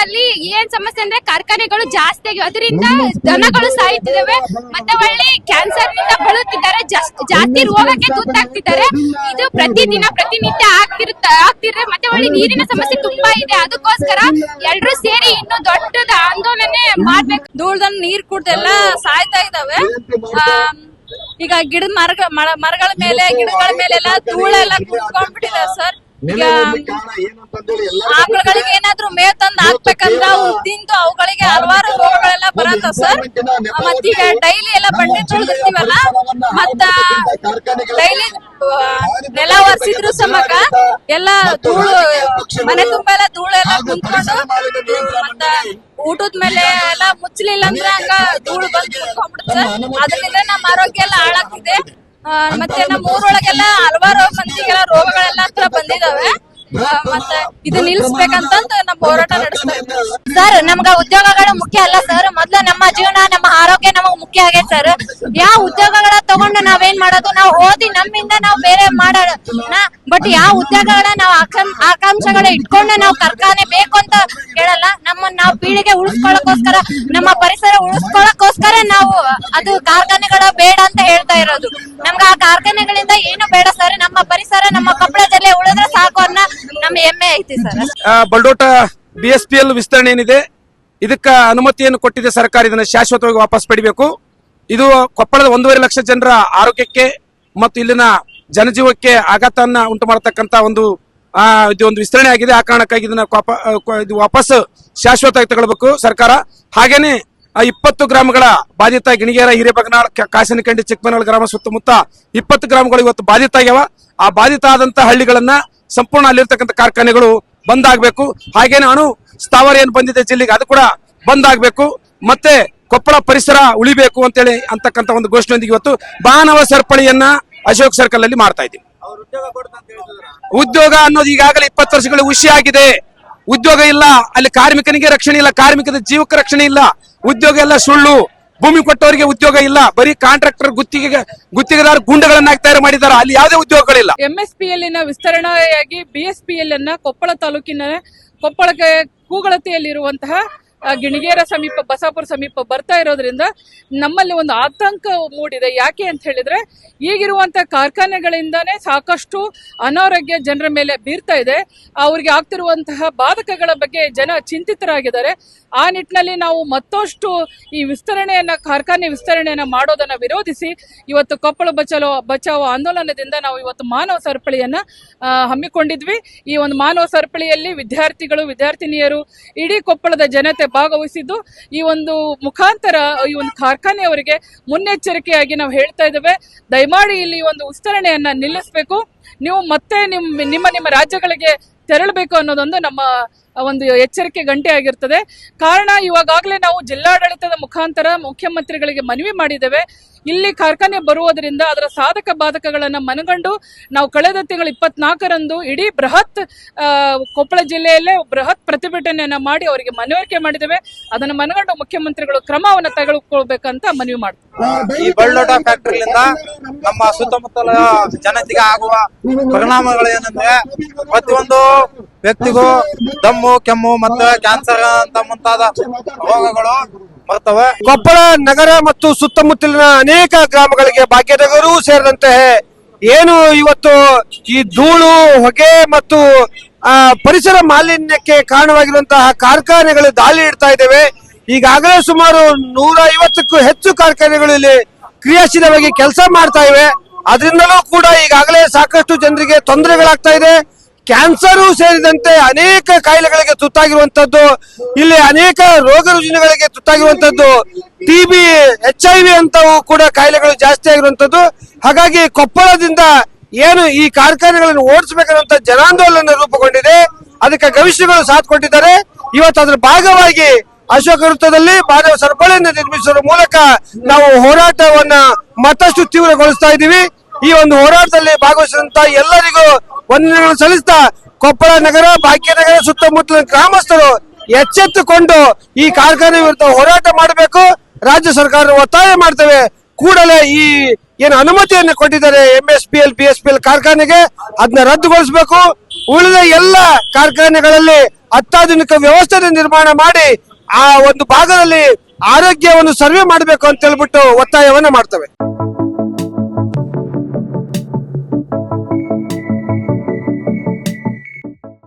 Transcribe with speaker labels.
Speaker 1: ಕೊಪ್ಪಳದಲ್ಲಿ ಏನ್ ಸಮಸ್ಯೆ ಅಂದ್ರೆ ಕಾರ್ಖಾನೆಗಳು ಜಾಸ್ತಿ ಆಗಿವೆ ಅದರಿಂದ ದನಗಳು ಸಾಯ್ತಿದಾವೆ. ಮತ್ತೆ ಒಳ್ಳೆ ಕ್ಯಾನ್ಸರ್ನಿಂದ ಬಳುತ್ತಿದ್ದಾರೆ ಜಾಸ್- ಜಾಸ್ತಿ ರೋಗಕ್ಕೆ ತುತ್ತಾಗ್ತಿದ್ದಾರೆ. ಇದು ಪ್ರತಿದಿನ ಪ್ರತಿನಿತ್ಯ ಆಗ್ತಿರುತ್ತ ಆಗ್ತಿದ್ರೆ ಮತ್ತೆ ಒಳ್ಳೆ ನೀರಿನ ಸಮಸ್ಯೆ ತುಂಬಾ ಇದೆ. ಅದಕ್ಕೋಸ್ಕರ ಎಲ್ರು ಸೇರಿ ಇನ್ನು ದೊಡ್ಡದ ಆಂದೋಲನೆ ಮಾಡ್ಬೇಕು.
Speaker 2: ಧೂಳ್ದನ್ ನೀರ್ ಕುಡ್ದೆಲ್ಲ ಸಾಯ್ತಾ ಇದಾವೆ. ಈಗ ಗಿಡದ ಮರಗಳ ಮರಗಳ ಮೇಲೆ ಗಿಡಗಳ ಮೇಲೆಲ್ಲ ಧೂಳೆಲ್ಲ ಕುತ್ಕೊಂಡ್ಬಿಟ್ಟಿದೆ ಸರ್. ಆಕಳುಗಳಿಗೆ ಏನಾದ್ರು ಮೇವ್ ತಂದ್ ಹಾಕ್ಬೇಕಂದ್ರ ಅವು ತಿಂದು ಅವುಗಳಿಗೆ ಹಲವಾರು ರೋಗಗಳೆಲ್ಲ ಬರತ್ತ ಸರ್. ಮತ್ತೀಗ ಡೈಲಿ ಎಲ್ಲ ಬಂಡೆ ತೊಳೆದಿರ್ತೀವಲ್ಲ ಮತ್ತ ಡೈಲಿ ನೆಲ ಒರೆಸಿದ್ರು ಸಮಕ ಎಲ್ಲ ಧೂಳು ಮನೆ ತುಂಬಾ ಎಲ್ಲ ಧೂಳೆಲ್ಲ ಕುಂತ್ಕೊಂಡು ಮತ್ತ ಊಟದ ಮೇಲೆ ಎಲ್ಲ ಮುಚ್ಚಲಿಲ್ಲ ಅಂದ್ರೆ ಹಂಗ ಧೂಳು ಬಂದು ಕುತ್ಕೊಂಡ್ಬಿಡುತ್ತೆ ಅದರಿಂದ ನಮ್ಮ ಆರೋಗ್ಯ ಎಲ್ಲ ಹಾಳಾಗ್ತಿದೆ. ಮತ್ತೆ ನಮ್ಮ ಊರೊಳಗೆಲ್ಲ ಹಲವಾರು ಮಂದಿಗೆಲ್ಲ ರೋಗಗಳೆಲ್ಲ ಹತ್ರ ಬಂದಿದಾವೆ. ಮತ್ತೆ ಇದು ನಿಲ್ಸ್ಬೇಕಂತಂದು ನಮ್ಮ ಹೋರಾಟ ನಡೆಸ್ತಾ
Speaker 3: ಸರ್ ನಮ್ಗ ಉದ್ಯೋಗಗಳು ಮುಖ್ಯ ಅಲ್ಲ ಸರ್ ಮೊದ್ಲು ನಮ್ಮ ಜೀವನ ನಮ್ಮ ಆರೋಗ್ಯ ನಮಗ್ ಮುಖ್ಯ ಆಗೈತೆ ಸರ್ ಯಾವ ಉದ್ಯೋಗಗಳ ತಗೊಂಡು ನಾವೇನ್ ಮಾಡೋದು? ನಾವು ಓದಿ ನಮ್ಮಿಂದ ನಾವು ಬೇರೆ ಮಾಡೋಣ. ಬಟ್ ಯಾವ ಉದ್ಯೋಗಗಳ ನಾವು ಆಕಾಂ- ಆಕಾಂಕ್ಷೆಗಳ ಇಟ್ಕೊಂಡು ನಾವು ಕಾರ್ಖಾನೆ ಬೇಕು ಅಂತ ಹೇಳಲ್ಲ. ನಮ್ಮನ್ನ ನಾವು ಪೀಳಿಗೆ ಉಳಿಸ್ಕೊಳಕೋಸ್ಕರ ನಮ್ಮ ಪರಿಸರ ಉಳಿಸ್ಕೊಳಕೋಸ್ಕರ ನಾವು ಅದು ಕಾರ್ಖಾನೆಗಳ ಬೇಡ ಅಂತ ಹೇಳ್ತಾ ಇರೋದು. ನಮ್ಗೆ ಆ ಕಾರ್ಖಾನೆಗಳಿಂದ ಏನು ಬೇಡ ಸರ್. ನಮ್ಮ ಪರಿಸರ, ನಮ್ಮ ಕೊಪ್ಪಳ ಉಳಿದ್ರೆ ಸಾಕು ಅನ್ನ ನಮ್ಮ ಹೆಮ್ಮೆ ಐತಿ sir.
Speaker 4: Baldota B S P L ವಿಸ್ತರಣೆ ಏನಿದೆ? ಇದಕ್ಕ ಅನುಮತಿಯನ್ನು ಕೊಟ್ಟಿದೆ ಸರ್ಕಾರ. ಇದನ್ನ ಶಾಶ್ವತವಾಗಿ ವಾಪಸ್ ಪಡಿಬೇಕು. ಇದು ಕೊಪ್ಪಳದ ಒಂದೂವರೆ ಲಕ್ಷ ಜನರ ಆರೋಗ್ಯಕ್ಕೆ ಮತ್ತು ಇಲ್ಲಿನ ಜನಜೀವಕ್ಕೆ ಆಘಾತವನ್ನ ಉಂಟು ಮಾಡತಕ್ಕಂತ ಒಂದು ಆ, ಇದು ಒಂದು ವಿಸ್ತರಣೆ ಆಗಿದೆ. ಆ ಕಾರಣಕ್ಕಾಗಿ ಇದನ್ನ ಇದು ವಾಪಸ್ ಶಾಶ್ವತವಾಗಿ ತಗೊಳ್ಬೇಕು ಸರ್ಕಾರ. ಹಾಗೇನೆ ಇಪ್ಪತ್ತು ಗ್ರಾಮಗಳ ಬಾಧಿತ ಗಿಣಿಗೇರ ಹಿರೇಬಗನಾಳ್ ಕಾಸಿನಕಂಡಿ ಚಿಕ್ಕಮನಾಳ್ ಗ್ರಾಮ ಸುತ್ತಮುತ್ತ ಇಪ್ಪತ್ತು ಗ್ರಾಮಗಳು ಇವತ್ತು ಬಾಧಿತ ಆಗ್ಯಾವ ಆ ಬಾಧಿತ ಆದಂತ ಹಳ್ಳಿಗಳನ್ನ ಸಂಪೂರ್ಣ ಅಲ್ಲಿರ್ತಕ್ಕಂಥ ಕಾರ್ಖಾನೆಗಳು ಬಂದ್ ಆಗ್ಬೇಕು ಹಾಗೇನೆ ಅಣು ಸ್ಥಾವರ ಏನ್ ಬಂದಿದೆ ಜಿಲ್ಲೆಗೆ ಅದು ಕೂಡ ಬಂದ್ ಆಗ್ಬೇಕು ಮತ್ತೆ ಕೊಪ್ಪಳ ಪರಿಸರ ಉಳಿಬೇಕು ಅಂತೇಳಿ ಅಂತಕ್ಕಂಥ ಒಂದು ಘೋಷಣೆಯೊಂದಿಗೆ ಇವತ್ತು ಬಾನವ ಸರಪಳಿಯನ್ನ ಅಶೋಕ್ ಸರ್ಕಲ್ ಅಲ್ಲಿ ಮಾಡ್ತಾ ಇದ್ದೀವಿ. ಉದ್ಯೋಗ ಅನ್ನೋದು ಈಗಾಗಲೇ ಇಪ್ಪತ್ತು ವರ್ಷಗಳು ಹುಷಿ ಆಗಿದೆ ಉದ್ಯೋಗ ಇಲ್ಲ ಅಲ್ಲಿ ಕಾರ್ಮಿಕನಿಗೆ ರಕ್ಷಣೆ ಇಲ್ಲ ಕಾರ್ಮಿಕದ ಜೀವಕ್ಕೆ ರಕ್ಷಣೆ ಇಲ್ಲ ಉದ್ಯೋಗ ಎಲ್ಲ ಸುಳ್ಳು ಭೂಮಿ ಕೊಟ್ಟವರಿಗೆ ಉದ್ಯೋಗ ಇಲ್ಲ ಬರೀ ಕಾಂಟ್ರಾಕ್ಟರ್ ಗುತ್ತಿಗೆ ಗುತ್ತಿಗೆದಾರ ಗುಂಡಗಳನ್ನ ತಯಾರು ಮಾಡಿದ್ದಾರೆ ಅಲ್ಲಿ ಯಾವುದೇ ಉದ್ಯೋಗಗಳಿಲ್ಲ.
Speaker 5: ಎಂಎಸ್ಪಿಎಲ್ನ ವಿಸ್ತರಣೆಯಾಗಿ ಬಿಎಸ್ಪಿಎಲ್ ಅನ್ನ ಕೊಪ್ಪಳ ತಾಲೂಕಿನ ಕೊಪ್ಪಳಕ್ಕೆ ಕೂಗಳತೆಯಲ್ಲಿರುವಂತಹ ಗಿಣಿಗೇರ ಸಮೀಪ, ಬಸಾಪುರ ಸಮೀಪ ಬರ್ತಾ ಇರೋದ್ರಿಂದ ನಮ್ಮಲ್ಲಿ ಒಂದು ಆತಂಕ ಮೂಡಿದೆ. ಯಾಕೆ ಅಂತ ಹೇಳಿದ್ರೆ, ಈಗಿರುವಂತ ಕಾರ್ಖಾನೆಗಳಿಂದಾನೇ ಸಾಕಷ್ಟು ಅನಾರೋಗ್ಯ ಜನರ ಮೇಲೆ ಬೀರ್ತಾ ಇದೆ. ಅವ್ರಿಗೆ ಆಗ್ತಿರುವಂತಹ ಬಾಧಕಗಳ ಬಗ್ಗೆ ಜನ ಚಿಂತಿತರಾಗಿದ್ದಾರೆ. ಆ ನಿಟ್ಟಿನಲ್ಲಿ ನಾವು ಮತ್ತಷ್ಟು ಈ ವಿಸ್ತರಣೆಯನ್ನ, ಕಾರ್ಖಾನೆ ವಿಸ್ತರಣೆಯನ್ನ ಮಾಡೋದನ್ನ ವಿರೋಧಿಸಿ ಇವತ್ತು ಕೊಪ್ಪಳ ಬಚಲೋ, ಬಚಾವೋ ಆಂದೋಲನದಿಂದ ನಾವು ಇವತ್ತು ಮಾನವ ಸರಪಳಿಯನ್ನ ಹಮ್ಮಿಕೊಂಡಿದ್ವಿ. ಈ ಒಂದು ಮಾನವ ಸರಪಳಿಯಲ್ಲಿ ವಿದ್ಯಾರ್ಥಿಗಳು, ವಿದ್ಯಾರ್ಥಿನಿಯರು ಇಡೀ ಕೊಪ್ಪಳದ ಜನತೆ ಭಾಗವಹಿಸಿದ್ದು, ಈ ಒಂದು ಮುಖಾಂತರ, ಈ ಒಂದು ಕಾರ್ಖಾನೆಯವರಿಗೆ ಮುನ್ನೆಚ್ಚರಿಕೆಯಾಗಿ ನಾವು ಹೇಳ್ತಾ ಇದ್ದೇವೆ. ದಯಮಾಡಿ ಇಲ್ಲಿ ಒಂದು ವಿಸ್ತರಣೆಯನ್ನ ನಿಲ್ಲಿಸಬೇಕು. ನೀವು ಮತ್ತೆ ನಿಮ್ಮ ನಿಮ್ಮ ನಿಮ್ಮ ರಾಜ್ಯಗಳಿಗೆ ತೆರಳಬೇಕು ಅನ್ನೋದೊಂದು ನಮ್ಮ ಒಂದು ಎಚ್ಚರಿಕೆ ಗಂಟೆ ಆಗಿರ್ತದೆ. ಕಾರಣ ಇವಾಗಲೇ ನಾವು ಜಿಲ್ಲಾಡಳಿತದ ಮುಖಾಂತರ ಮುಖ್ಯಮಂತ್ರಿಗಳಿಗೆ ಮನವಿ ಮಾಡಿದ್ದೇವೆ. ಇಲ್ಲಿ ಕಾರ್ಖಾನೆ ಬರುವುದರಿಂದ ಅದರ ಸಾಧಕ ಬಾಧಕಗಳನ್ನ ಮನಗಂಡು ನಾವು ಕಳೆದ ತಿಂಗಳು ಇಪ್ಪತ್ನಾಲ್ಕರಂದು ಇಡೀ ಬೃಹತ್ ಕೊಪ್ಪಳ ಜಿಲ್ಲೆಯಲ್ಲೇ ಬೃಹತ್ ಪ್ರತಿಭಟನೆಯನ್ನ ಮಾಡಿ ಅವರಿಗೆ ಮನವರಿಕೆ ಮಾಡಿದ್ದೇವೆ. ಅದನ್ನು ಮನಗಂಡು ಮುಖ್ಯಮಂತ್ರಿಗಳು ಕ್ರಮವನ್ನು ತೆಗೆದುಕೊಳ್ಬೇಕಂತ ಮನವಿ ಮಾಡ್ತೀವಿ.
Speaker 6: ಈ ಬಳ್ಳೋಟ ಫ್ಯಾಕ್ಟರಿಯಿಂದ ನಮ್ಮ ಸುತ್ತಮುತ್ತಲ ಜನತೆಗೆ ಆಗುವ ಪರಿಣಾಮಗಳೇನೆಂದ್ರೆ ಪ್ರತಿಯೊಂದು ವ್ಯಕ್ತಿಗೂ ದಮ್ಮು ಕೆಮ್ಮು ಮತ್ತೆ ಕ್ಯಾನ್ಸರ್ ಅಂತ ಮುಂತಾದ ರೋಗಗಳು ಬರ್ತವೆ.
Speaker 7: ಕೊಪ್ಪಳ ನಗರ ಮತ್ತು ಸುತ್ತಮುತ್ತಲಿನ ಅನೇಕ ಗ್ರಾಮಗಳಿಗೆ ಭಾಗ್ಯನಗರೂ ಸೇರಿದಂತೆ ಏನು ಇವತ್ತು ಈ ಧೂಳು ಹೊಗೆ ಮತ್ತು ಆ, ಪರಿಸರ ಮಾಲಿನ್ಯಕ್ಕೆ ಕಾರಣವಾಗಿರುವಂತಹ ಕಾರ್ಖಾನೆಗಳು ದಾಳಿ ಇಡ್ತಾ ಇದ್ದೇವೆ. ಈಗಾಗಲೇ ಸುಮಾರು ನೂರ ಐವತ್ತಕ್ಕೂ ಹೆಚ್ಚು ಕಾರ್ಖಾನೆಗಳು ಇಲ್ಲಿ ಕ್ರಿಯಾಶೀಲವಾಗಿ ಕೆಲಸ ಮಾಡ್ತಾ ಇವೆ. ಅದರಿಂದಲೂ ಕೂಡ ಈಗಾಗಲೇ ಸಾಕಷ್ಟು ಜನರಿಗೆ ತೊಂದರೆಗಳಾಗ್ತಾ ಇದೆ. ಕ್ಯಾನ್ಸರು ಸೇರಿದಂತೆ ಅನೇಕ ಕಾಯಿಲೆಗಳಿಗೆ ತುತ್ತಾಗಿರುವಂತದ್ದು, ಇಲ್ಲಿ ಅನೇಕ ರೋಗ ರುಜಿನಗಳಿಗೆ ತುತ್ತಾಗಿರುವಂತದ್ದು ಟಿಬಿ ಎಚ್ ಐ ವಿ ಅಂತವು ಕೂಡ ಕಾಯಿಲೆಗಳು ಜಾಸ್ತಿ ಆಗಿರುವಂತದ್ದು. ಹಾಗಾಗಿ ಕೊಪ್ಪಳದಿಂದ ಏನು ಈ ಕಾರ್ಖಾನೆಗಳನ್ನು ಓಡಿಸಬೇಕನ್ನುವಂತ ಜನಾಂದೋಲನ ರೂಪುಗೊಂಡಿದೆ. ಅದಕ್ಕೆ ಗವಿಷ್ಯಗಳು ಸಾಥ್ ಕೊಟ್ಟಿದ್ದಾರೆ. ಇವತ್ತು ಅದರ ಭಾಗವಾಗಿ ಅಶೋಕ ವೃತ್ತದಲ್ಲಿ ಮಾನವ ಸರಪಳಿಯನ್ನು ನಿರ್ಮಿಸುವ ಮೂಲಕ ನಾವು ಹೋರಾಟವನ್ನ ಮತ್ತಷ್ಟು ತೀವ್ರಗೊಳಿಸ್ತಾ ಇದ್ದೀವಿ. ಈ ಒಂದು ಹೋರಾಟದಲ್ಲಿ ಭಾಗವಹಿಸಿದಂತ ಎಲ್ಲರಿಗೂ ವಂದನೆಗಳನ್ನು ಸಲ್ಲಿಸ್ತಾ ಕೊಪ್ಪಳ ನಗರ ಭಾಗ್ಯನಗರ ಸುತ್ತಮುತ್ತಲಿನ ಗ್ರಾಮಸ್ಥರು ಎಚ್ಚೆತ್ತುಕೊಂಡು ಈ ಕಾರ್ಖಾನೆ ವಿರುದ್ಧ ಹೋರಾಟ ಮಾಡಬೇಕು. ರಾಜ್ಯ ಸರ್ಕಾರ ಒತ್ತಾಯ ಮಾಡ್ತೇವೆ. ಕೂಡಲೇ ಈ ಏನು ಅನುಮತಿಯನ್ನು ಕೊಟ್ಟಿದ್ದಾರೆ M S P L P S P L ಕಾರ್ಖಾನೆಗೆ ಅದನ್ನ ರದ್ದುಗೊಳಿಸಬೇಕು. ಉಳಿದ ಎಲ್ಲ ಕಾರ್ಖಾನೆಗಳಲ್ಲಿ ಅತ್ಯಾಧುನಿಕ ವ್ಯವಸ್ಥೆ ನಿರ್ಮಾಣ ಮಾಡಿ ಆ ಒಂದು ಭಾಗದಲ್ಲಿ ಆರೋಗ್ಯವನ್ನು ಸರ್ವೆ ಮಾಡಬೇಕು ಅಂತ ಹೇಳ್ಬಿಟ್ಟು ಒತ್ತಾಯವನ್ನ ಮಾಡ್ತವೆ.